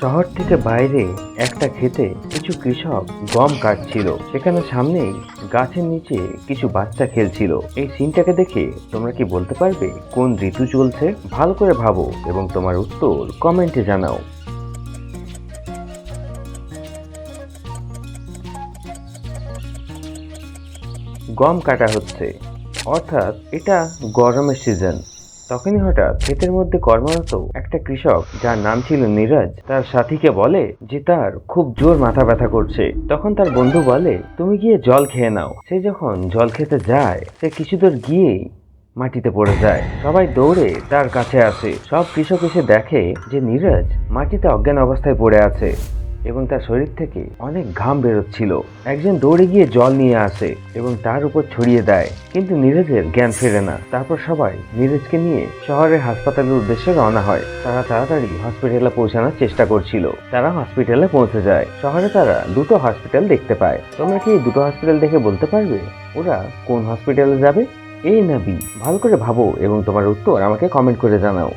শহর থেকে বাইরে একটা খেতে কিছু কৃষক গম কাটছিল। সেখানে সামনেই গাছের নিচে কিছু বাচ্চা খেলছিল। এই সিনটাকে দেখে তোমরা কি বলতে পারবে? কোন ঋতু চলছে? ভালো করে ভাবো এবং তোমার উত্তর কমেন্টে জানাও। গম কাটা হচ্ছে। অর্থাৎ এটা গরমের সিজন তখনই হঠাৎ ক্ষেতের মধ্যে কর্মরত একটা কৃষক, যার নাম ছিল নীরজ, তার সাথীকে বলে যে তার খুব জোর মাথা ব্যথা করছে। তখন তার বন্ধু বলে, তুমি গিয়ে জল খেয়ে নাও। সে যখন জল খেতে যায়, সে কিছু দূর গিয়েই মাটিতে পড়ে যায়। সবাই দৌড়ে তার কাছে আসে। সব কৃষক এসে দেখে যে নীরজ মাটিতে অজ্ঞান অবস্থায় পড়ে আছে। এবং তার শরীর থেকে অনেক ঘাম বেরোচ্ছিল। একজন দৌড়ে গিয়ে জল নিয়ে আসে এবং তার উপর ছড়িয়ে দেয়। কিন্তু নীরজের জ্ঞান ফেরে না। তারপর সবাই নীরজকে নিয়ে শহরের হাসপাতালের উদ্দেশ্যে রওনা হয়। তারা তাড়াতাড়ি হসপিটালে পৌঁছানোর চেষ্টা করছিল। তারা হসপিটালে পৌঁছে যায়। শহরে তারা দুটো হসপিটাল দেখতে পায়। তোমরা কি এই দুটো হসপিটাল দেখে বলতে পারবে? ওরা কোন হসপিটালে যাবে? এ না বি। ভালো করে ভাবো এবং তোমার উত্তর আমাকে কমেন্ট করে জানাও।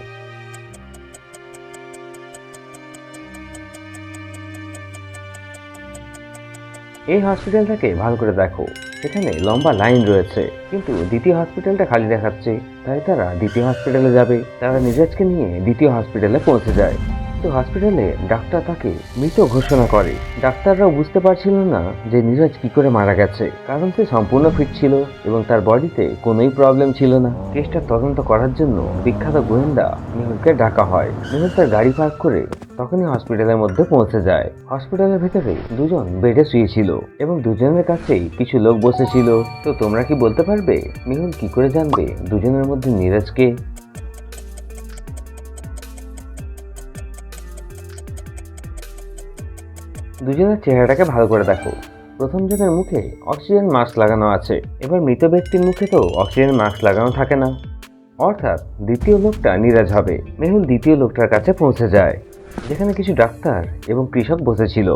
এই হসপিটালটাকে ভালো করে দেখো। এখানে লম্বা লাইন রয়েছে, কিন্তু দ্বিতীয় হসপিটালটা খালি দেখাচ্ছে। তাই তারা দ্বিতীয় হসপিটালে যাবে। তারা নিজেজকে নিয়ে দ্বিতীয় হসপিটালে পৌঁছে যায়। তো হসপিটালে ডাক্তার তাকে মৃত ঘোষণা করে। ডাক্তাররাও বুঝতে পারছিল না যে নীরজ কি করে মারা গেছে। কারণ সে সম্পূর্ণ ফিট ছিল এবং তার বডিতে কোনোই প্রবলেম ছিল না। কেসটা তদন্ত করার জন্য বিখ্যাত গোয়েন্দা মেহুলকে ডাকা হয়। মেহুল তার গাড়ি পার্ক করে তখনই হসপিটালের মধ্যে পৌঁছে যায়। হসপিটালের ভেতরে দুজন বেডে শুয়েছিল এবং দুজনের কাছেই কিছু লোক বসেছিল। তো তোমরা কি বলতে পারবে? মেহুল কি করে জানবে দুজনের মধ্যে নীরজকে দুজনের চেহারাটাকে ভালো করে দেখো। প্রথম জনের মুখে অক্সিজেন মাস্ক লাগানো আছে। এবার মৃত ব্যক্তির মুখে তো অক্সিজেন মাস্ক লাগানো থাকে না। অর্থাৎ দ্বিতীয় লোকটা নিরাজ হবে। মেহুল দ্বিতীয় লোকটার কাছে পৌঁছে যায়। যেখানে কিছু ডাক্তার এবং কৃষক বসেছিল,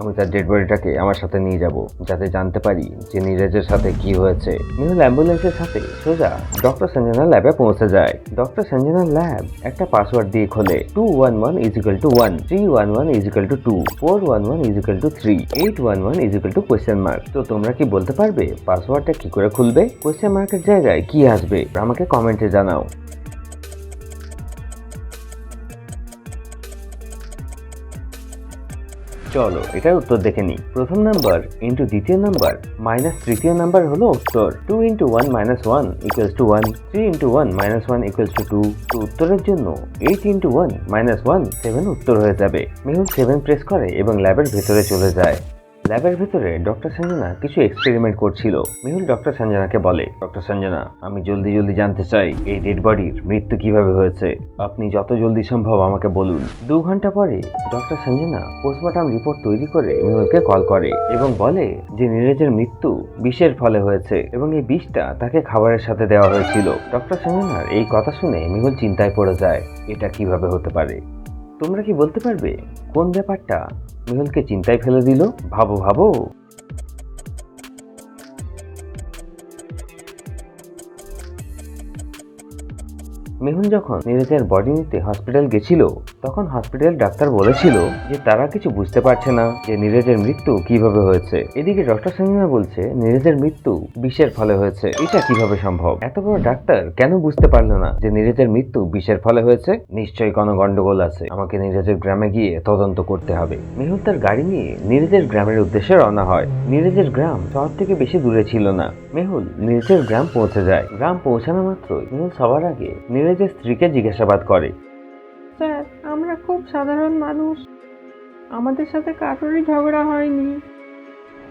আমি তার ডেড বডিটাকে আমার সাথে নিয়ে যাব, যাতে জানতে পারি যে নীরজের সাথে কি হয়েছে। মেহুল অ্যাম্বুলেন্সের সাথে সোজা ডক্টর সঞ্জনা ল্যাবে পৌঁছে যায়। ডক্টর সঞ্জনার ল্যাব একটা পাসওয়ার্ড দিয়ে খোলে two one one equal two one three one one equal two two four one one equal two three eight one one equal two question mark তো তোমরা কি বলতে পারবে পাসওয়ার্ডটা কি করে খুলবে? কোয়েশ্চেন মার্কের জায়গায় কি আসবে? আমাকে কমেন্টে জানাও। চলো, এটার উত্তর দেখে নিই। প্রথম নাম্বার ইন্টু দ্বিতীয় নাম্বার মাইনাস তৃতীয় নাম্বার হলো উত্তর। Two into one minus one equals two one three into one minus one equals two two তো উত্তরের জন্য eight into one minus one seven উত্তর হয়ে যাবে। মেহুল সেভেন প্রেস করে এবং ল্যাবের ভেতরে চলে যায়। ল্যাবের ভেতরে ডক্টর সঞ্জনা কিছু এক্সপেরিমেন্ট করছিল। মেহুল ডক্টর সঞ্জনাকে বলে ডক্টর সঞ্জনা আমি জলদি জলদি জানতে চাই, এই ডেড বডির মৃত্যু কীভাবে হয়েছে? আপনি যত জলদি সম্ভব আমাকে বলুন। দু ঘণ্টা পরে ডক্টর সঞ্জনা পোস্টমর্টম রিপোর্ট তৈরি করে মেহুলকে কল করে এবং বলে যে নীরজের মৃত্যু বিষের ফলে হয়েছে এবং এই বিষটা তাকে খাবারের সাথে দেওয়া হয়েছিল। ডক্টর সঞ্জনার এই কথা শুনে মেহুল চিন্তায় পড়ে যায়, এটা কীভাবে হতে পারে? তোমরা কি বলতে পারবে? কোন ব্যাপারটা? মেহুলকে চিন্তায় ফেলে দিল। ভাবো ভাবো। মেহুল যখন নীরজের বডি নিতে হসপিটাল গেছিল তখন হসপিটাল ডাক্তার বলেছিল যে তারা কিছু বুঝতে পারছে না যে নীরজের মৃত্যু কীভাবে হয়েছে। এদিকে ডক্টর সঞ্জনা বলছে, নীরজের মৃত্যু বিষের ফলে হয়েছে। এটা কীভাবে সম্ভব? এত বড় ডাক্তার কেন বুঝতে পারল না যে নীরজের মৃত্যু বিষের ফলে হয়েছে? নিশ্চয়ই কোনো গন্ডগোল আছে। আমাকে নীরজের গ্রামে গিয়ে তদন্ত করতে হবে। মেহুল তার গাড়ি নিয়ে নীরজের গ্রামের উদ্দেশ্যে রওনা হয়। নীরজের গ্রাম শহর থেকে বেশি দূরে ছিল না। মেহুল নীরজের গ্রাম পৌঁছে যায়। গ্রাম পৌঁছানো মাত্রই মেহুল সবার আগে নীরজের স্ত্রীকে জিজ্ঞাসাবাদ করে। স্যার, আমরা খুব সাধারণ মানুষ। আমাদের সাথে কারোরই ঝগড়া হয়নি।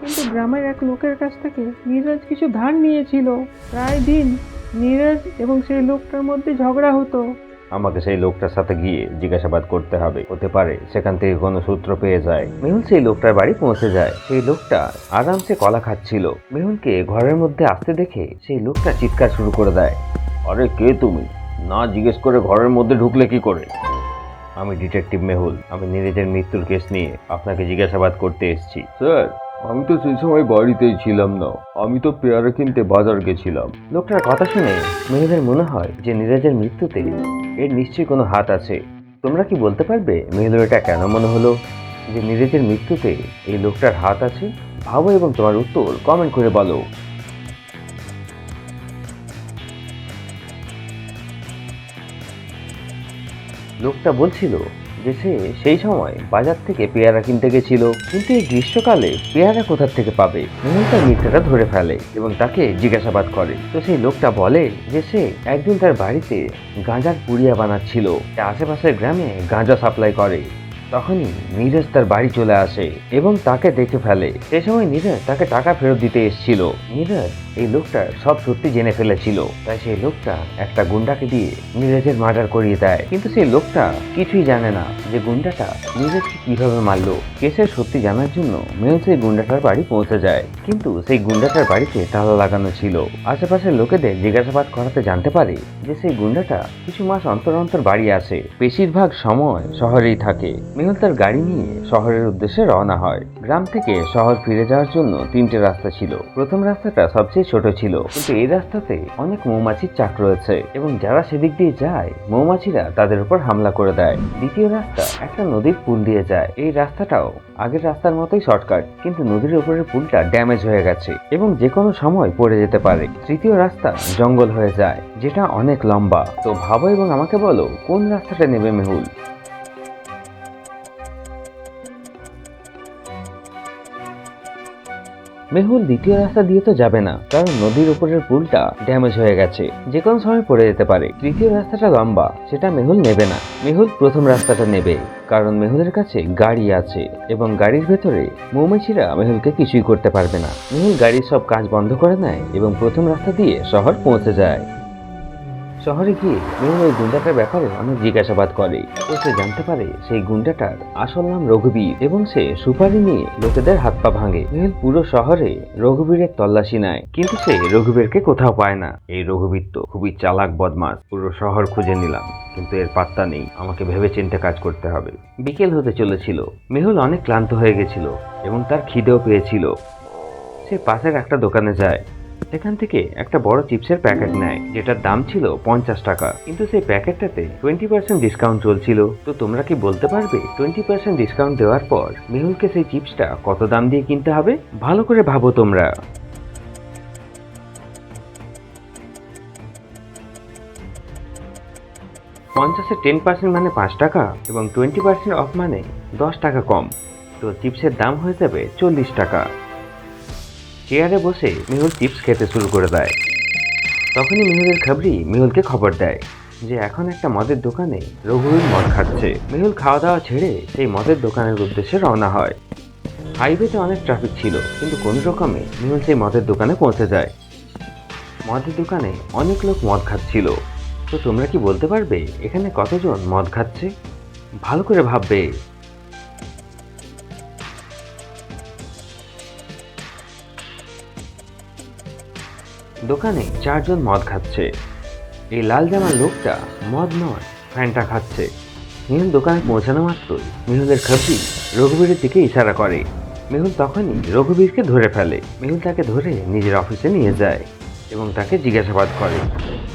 কিন্তু গ্রামের এক লোকের কাছ থেকে নীরজ কিছু ধার নিয়েছিল। প্রায় দিন নীরজ এবং সেই লোকটার মধ্যে ঝগড়া হতো। আমাকে সেই লোকটার সাথে গিয়ে জিজ্ঞাসাবাদ করতে হবে। হতে পারে সেখান থেকে কোনো সূত্র পেয়ে যায়। মেহুল সেই লোকটার বাড়ি পৌঁছে যায়। সেই লোকটা আরামসে কলা খাচ্ছিল। মেহুলকে ঘরের মধ্যে আসতে দেখে সেই লোকটা চিৎকার শুরু করে দেয়। আরে কে তুমি? না জিজ্ঞেস করে ঘরের মধ্যে ঢুকলে কি করে? আমি ডিটেকটিভ মেহুল। আমি নীরজের মৃত্যুর কেস নিয়ে আপনাকে জিজ্ঞাসাবাদ করতে এসেছি। স্যার আমি তো সেই সময় বাড়িতেই ছিলাম না। আমি তো পেয়ারা কিনতে বাজার গেছিলাম। লোকটার কথা শুনে মেয়েদের মনে হয় যে নীরজের মৃত্যুতে এর নিশ্চয়ই কোনো হাত আছে। তোমরা কি বলতে পারবে মেহুলের এটা কেন মনে হলো? যে নীরজের মৃত্যুতে এই লোকটার হাত আছে? ভাবো এবং তোমার উত্তর কমেন্ট করে বলো। লোকটা বলছিল যে সে সেই সময় বাজার থেকে পেয়ারা কিনতে গেছিল। কিন্তু এই গ্রীষ্মকালে পেয়ারা কোথার থেকে পাবে? তার মিথ্যাটা ধরে ফেলে এবং তাকে জিজ্ঞাসাবাদ করে। তো সেই লোকটা বলে যে সে একদিন তার বাড়িতে গাঁজার পুড়িয়া বানাচ্ছিল। আশেপাশের গ্রামে গাঁজা সাপ্লাই করে। তখনই নীরজ তার বাড়ি চলে আসে এবং তাকে দেখে ফেলে। সে সময় নীরজ তাকে টাকা ফেরত দিতে এসেছিল। নীরজ এই লোকটা সব সত্যি জেনে ফেলেছিল। তাই সেই লোকটা একটা গুন্ডাকে দিয়ে নীরজের মার্ডার করিয়ে দেয়। কিন্তু সেই লোকটা কিছুই জানে না যে গুন্ডাটা নীরজকে কীভাবে মারলো। কেসের সত্যি জানার জন্য মেহুল সেই গুন্ডাটার বাড়ি পৌঁছে যায়। কিন্তু সেই গুন্ডাটার বাড়িতে তালা লাগানো ছিল। আশেপাশের লোকেদের জিজ্ঞাসাবাদ করাতে জানতে পারে যে সেই গুন্ডাটা কিছু মাস অন্তর অন্তর বাড়ি আসে বেশিরভাগ সময় শহরেই থাকে। মেহুল তার গাড়ি নিয়ে শহরের উদ্দেশ্যে রওনা হয়। গ্রাম থেকে শহর ফিরে যাওয়ার জন্য তিনটে রাস্তা ছিল। প্রথম রাস্তাটা সবচেয়ে ছোট ছিল, কিন্তু এই রাস্তাতে অনেক মৌমাছির চাক রয়েছে এবং যারা সেদিক দিয়ে যায়, মৌমাছিরা তাদের উপর হামলা করে দেয়। দ্বিতীয় রাস্তা একটা নদীর পুল দিয়ে যায়। এই রাস্তাটাও আগের রাস্তার মতোই শর্টকাট, কিন্তু নদীর উপরের পুলটা ড্যামেজ হয়ে গেছে এবং যে কোনো সময় পড়ে যেতে পারে। তৃতীয় রাস্তা জঙ্গল হয়ে যায়, যেটা অনেক লম্বা। তো ভাবো এবং আমাকে বলো, কোন রাস্তাটা নেবে মেহুল? মেহুল দ্বিতীয় রাস্তা দিয়ে তো যাবে না, কারণ নদীর উপরের পুলটা ড্যামেজ হয়ে গেছে। যে কোনো সময় পড়ে যেতে পারে। তৃতীয় রাস্তাটা লম্বা, সেটা মেহুল নেবে না। মেহুল প্রথম রাস্তাটা নেবে, কারণ মেহুলের কাছে গাড়ি আছে এবং গাড়ির ভেতরে মৌমাছিরা মেহুলকে কিছুই করতে পারবে না। মেহুল গাড়ির সব কাজ বন্ধ করে নেয় এবং প্রথম রাস্তা দিয়ে শহর পৌঁছে যায়। শহরে গিয়ে মেহুল ওই গুন্ডাটার ব্যাপারে অনেক জিজ্ঞাসাবাদ করে। তো সে জানতে পারে সেই গুন্ডাটার আসল নাম রঘুবীর এবং সে সুপারি নিয়ে লোকেদের হাত পা ভাঙে। মেহুল পুরো শহরে রঘুবীরের তল্লাশি নেয় কিন্তু সে রঘুবীরকে কোথাও পায় না। এই রঘুবীর তো খুবই চালাক বদমাস পুরো শহর খুঁজে নিলাম, কিন্তু এর পাত্তা নেই। আমাকে ভেবে চিন্তে কাজ করতে হবে। বিকেল হতে চলেছিল। মেহুল অনেক ক্লান্ত হয়ে গেছিল এবং তার খিদেও পেয়েছিল। সে পাশের একটা দোকানে যায়। সেখান থেকে একটা বড় চিপসের প্যাকেট নেয়, যেটার দাম ছিল পঞ্চাশ টাকা। কিন্তু সেই প্যাকেটটাতে টোয়েন্টি পার্সেন্ট ডিসকাউন্ট চলছিল। তো তোমরা কি বলতে পারবে? টোয়েন্টি পার্সেন্ট ডিসকাউন্ট দেওয়ার পর মেহুলকে সেই চিপসটা কত দাম দিয়ে কিনতে হবে? ভালো করে ভাবো তোমরা। পঞ্চাশের টেন পার্সেন্ট মানে পাঁচ টাকা এবং টোয়েন্টি পার্সেন্ট অফ মানে দশ টাকা কম। তো চিপসের দাম হয়ে যাবে চল্লিশ টাকা। চেয়ারে বসে মেহুল চিপস খেতে শুরু করে দেয়। তখনই মেহুলের খাবরি মেহুলকে খবর দেয় যে এখন একটা মদের দোকানে রঘুবীর মদ খাচ্ছে। মেহুল খাওয়া দাওয়া ছেড়ে সেই মদের দোকানের উদ্দেশ্যে রওনা হয়। হাইওয়েতে অনেক ট্রাফিক ছিল, কিন্তু কোনো রকমে মেহুল সেই মদের দোকানে পৌঁছে যায়। মদের দোকানে অনেক লোক মদ খাচ্ছিল। তো তোমরা কি বলতে পারবে, এখানে কতজন মদ খাচ্ছে? ভালো করে ভাববে। দোকানে চারজন মদ খাচ্ছে। এই লাল জামার লোকটা মদ নয়, ফ্যানটা খাচ্ছে। মেহুল দোকানে পৌঁছানো মাত্রই মেহুলের খাসি রঘুবীরের দিকে ইশারা করে। মেহুল তখনই রঘুবীরকে ধরে ফেলে। মেহুল তাকে ধরে নিজের অফিসে নিয়ে যায় এবং তাকে জিজ্ঞাসাবাদ করে।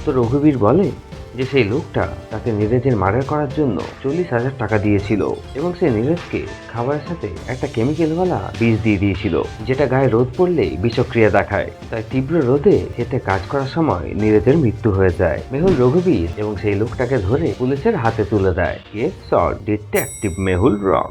তো রঘুবীর বলে যে সেই লোকটা তাকে নীরজের মার্ডার করার জন্য চল্লিশ হাজার টাকা দিয়েছিল এবং সে নীরজকে খাবারের সাথে একটা কেমিক্যালওয়ালা বিষ দিয়ে দিয়েছিল, যেটা গায়ে রোদ পড়লেই বিষক্রিয়া দেখায়। তাই তীব্র রোদে খেতে কাজ করার সময় নীরজের মৃত্যু হয়ে যায়। মেহুল রঘুবীর এবং সেই লোকটাকে ধরে পুলিশের হাতে তুলে দেয়। S detective Mehul rock